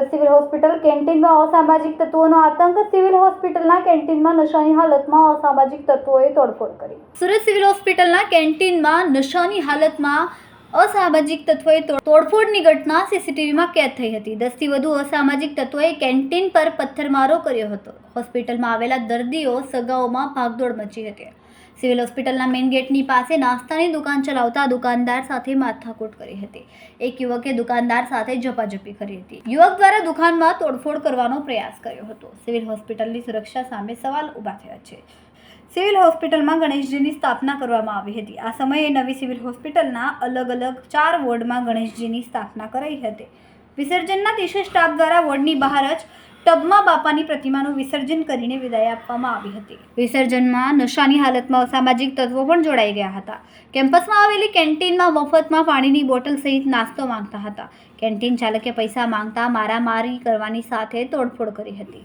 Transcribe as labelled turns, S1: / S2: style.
S1: Civil hospital કેન્ટીનમાં અસામાજિક તત્વોનો આતંક, સિવિલ હોસ્પિટલના કેન્ટીનમાં નશાની હાલતમાં અસામાજિક તત્વોએ તોડફોડ કરી. સુરત સિવિલ હોસ્પિટલના કેન્ટીનમાં નશાની હાલતમાં અસામાજિક તત્વોએ તોડફોડની ઘટના સીસીટીવીમાં કેદ થઈ હતી. દસથી વધુ અસામાજિક તત્વોએ કેન્ટીન પર પથ્થરમારો કર્યો હતો. હોસ્પિટલમાં આવેલા દર્દીઓ સગાઓમાં ભાગદોડ મચી હતી. સિવિલ હોસ્પિટલના મેઇન ગેટની પાસે નાસ્તાની દુકાન ચલાવતા દુકાનદાર સાથે માથાકૂટ કરી હતી. એક યુવકે દુકાનદાર સાથે ઝપાઝપી કરી હતી. યુવક દ્વારા દુકાનમાં તોડફોડ કરવાનો પ્રયાસ કર્યો હતો. સિવિલ હોસ્પિટલની સુરક્ષા સામે સવાલ ઊભા થયા છે. સિવિલ હોસ્પિટલમાં ગણેશજીની સ્થાપના કરવામાં આવી હતી. આ સમયે નવી સિવિલ હોસ્પિટલના અલગ અલગ ચાર વોર્ડમાં ગણેશજીની સ્થાપના કરાઈ હતી. વિસર્જનના દિવસે સ્ટાફ દ્વારા વોર્ડની બહાર જ ટબમાં બાપાની પ્રતિમાનું વિસર્જન કરીને વિદાય આપવામાં આવી હતી. વિસર્જનમાં નશાની હાલતમાં અસામાજિક તત્વો પણ જોડાઈ ગયા હતા. કેમ્પસમાં આવેલી કેન્ટીનમાં મફતમાં પાણીની બોટલ સહિત નાસ્તો માંગતા હતા. કેન્ટીન ચાલકે પૈસા માંગતા મારામારી કરવાની સાથે તોડફોડ કરી હતી.